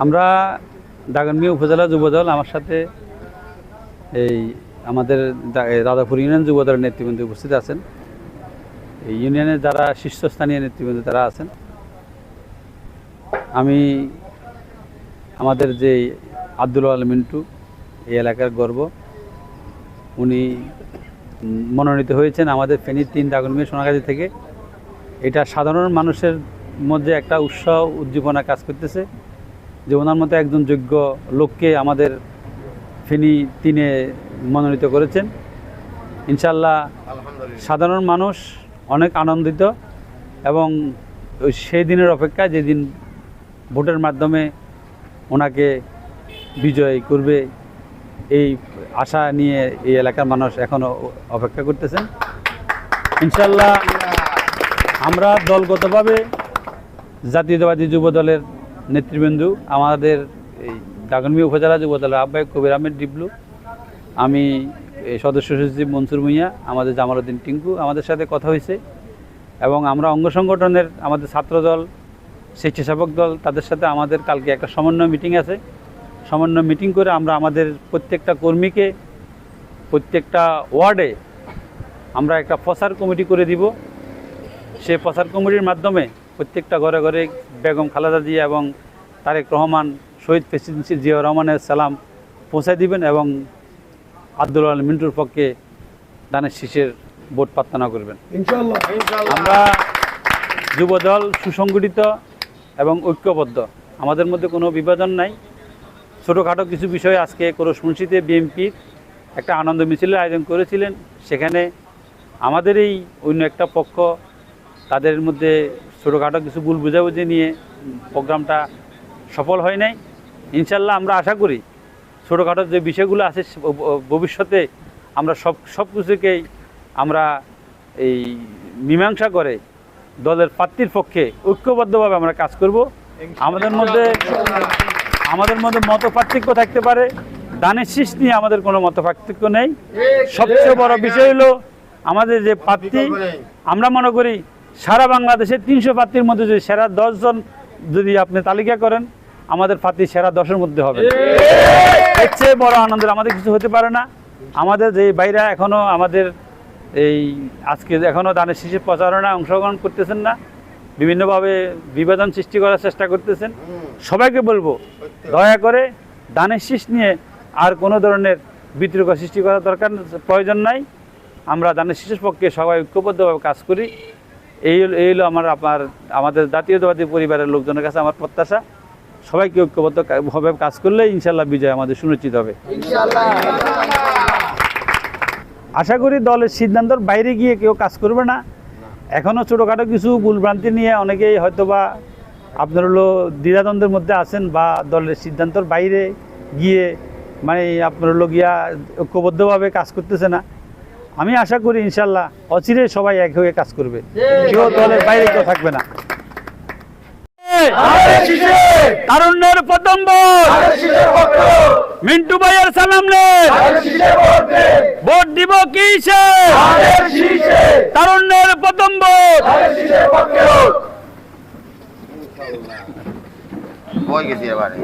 আমরা দাগনমিয়া উপজেলা যুবদল আমার সাথে এই আমাদের দা- এই রাধাপুর ইউনিয়ন যুবদলের নেতৃবৃন্দ উপস্থিত আছেন। এই ইউনিয়নের যারা শীর্ষস্থানীয় নেতৃবৃন্দ তারা আছেন। আমি আমাদের যে আব্দুল আল মিন্টু, এই এলাকার গর্ব। উনি মনোনীত হয়েছেন আমাদের ফেনীর তিন দাগনমিয়া সোনাগাজী থেকে। এটা সাধারণ মানুষের মধ্যে একটা উৎসাহ, উদ্দীপনা কাজ করতেছে। যে ওনার মতো একজন যোগ্য লোককে আমাদের ফেনী তিনে মনোনীত করেছেন। ইনশাল্লাহ সাধারণ মানুষ অনেক আনন্দিত এবং ওই সেই দিনের অপেক্ষা যেদিন ভোটের মাধ্যমে ওনাকে বিজয় করবে এই আশা নিয়ে এই এলাকার মানুষ এখনও অপেক্ষা করতেছেন। ইনশাল্লাহ আমরা দলগতভাবে জাতীয়তাবাদী যুব দলের নেতৃবৃন্দ, আমাদের এই দাগনমি উপজেলা যুব দলের আহ্বায়ক কবির আহমেদ ডিবলু, আমি এই সদস্য সচিব মনসুর ভুঁইয়া, আমাদের জামালউদ্দিন টিঙ্কু আমাদের সাথে কথা হয়েছে এবং আমরা অঙ্গ সংগঠনের আমাদের ছাত্রদল স্বেচ্ছাসেবক দল, তাদের সাথে আমাদের কালকে একটা সমন্বয় মিটিং আছে। সমন্বয় মিটিং করে আমরা আমাদের প্রত্যেকটা কর্মীকে, প্রত্যেকটা ওয়ার্ডে আমরা একটা প্রচার কমিটি করে দিব। সে প্রচার কমিটির মাধ্যমে প্রত্যেকটা ঘরে ঘরে বেগম খালেদা জিয়া এবং তারেক রহমান শহীদ প্রেসিডেন্সি জিয়াউর রহমানের সালাম পৌঁছে দিবেন এবং আব্দুল আল মিন্টুর পক্ষে দানের শীষের ভোট প্রার্থনা করবেন। আমরা যুবদল সুসংগঠিত এবং ঐক্যবদ্ধ। আমাদের মধ্যে কোনো বিভাজন নাই। ছোটোখাটো কিছু বিষয় আজকে করসমুন্সিতে বিএনপির একটা আনন্দ মিছিলের আয়োজন করেছিলেন। সেখানে আমাদের এই অন্য একটা পক্ষ তাদের মধ্যে ছোটোখাটো কিছু ভুল বুঝাবুঝি নিয়ে প্রোগ্রামটা সফল হয় নাই। ইনশাল্লাহ আমরা আশা করি ছোটোখাটো যে বিষয়গুলো আছে ভবিষ্যতে আমরা সব সব কিছুকেই আমরা এই মীমাংসা করে দলের প্রার্থীর পক্ষে ঐক্যবদ্ধভাবে আমরা কাজ করব। আমাদের মধ্যে আমাদের মধ্যে মত পার্থক্য থাকতে পারে। দানের শীষ নিয়ে আমাদের কোনো মত পার্থক্য নেই। সবচেয়ে বড় বিষয় হলো আমাদের যে প্রার্থী আমরা মনে করি সারা বাংলাদেশে তিনশো প্রার্থীর মধ্যে যদি সেরা দশজন যদি আপনি তালিকা করেন আমাদের প্রার্থী সেরা দশের মধ্যে হবে। এর বড় আনন্দের আমাদের কিছু হতে পারে না। আমাদের যে বাইরা এখনও আমাদের এই আজকে এখনও দানের শিশুর প্রচারণায় অংশগ্রহণ করতেছেন না, বিভিন্নভাবে বিভাজন সৃষ্টি করার চেষ্টা করতেছেন। সবাইকে বলব, দয়া করে দানের শীষ নিয়ে আর কোনো ধরনের বিতর্ক সৃষ্টি করার দরকার প্রয়োজন নাই। আমরা দানের শিশুর পক্ষে সবাই ঐক্যবদ্ধভাবে কাজ করি। এই এই হলো আমার আপনার আমাদের জাতীয়তাবাদী পরিবারের লোকজনের কাছে আমার প্রত্যাশা। সবাইকে ঐক্যবদ্ধ কাজ করলে ইনশাল্লাহ বিজয় আমাদের সুনিশ্চিত হবে। আশা করি দলের সিদ্ধান্তর বাইরে গিয়ে কেউ কাজ করবে না। এখনও ছোটোখাটো কিছু ভুলভ্রান্তি নিয়ে অনেকেই হয়তোবা আপনার হলো দ্বিধাদ্বন্দ্বের মধ্যে আছেন বা দলের সিদ্ধান্তর বাইরে গিয়ে মানে আপনার হলো গিয়া ঐক্যবদ্ধভাবে কাজ করতেছে না। আমি আশা করি ইনশাল্লাহ অচিরে সবাই এক হয়ে কাজ করবে। কেউ দলের বাইরে কেউ থাকবে না। তারুণ্যের প্রথম মিন্টু ভাইয়ের সালাম ভোট দিব কিসে তারুণ্যের প্রথম ভোট গেছি এবারে।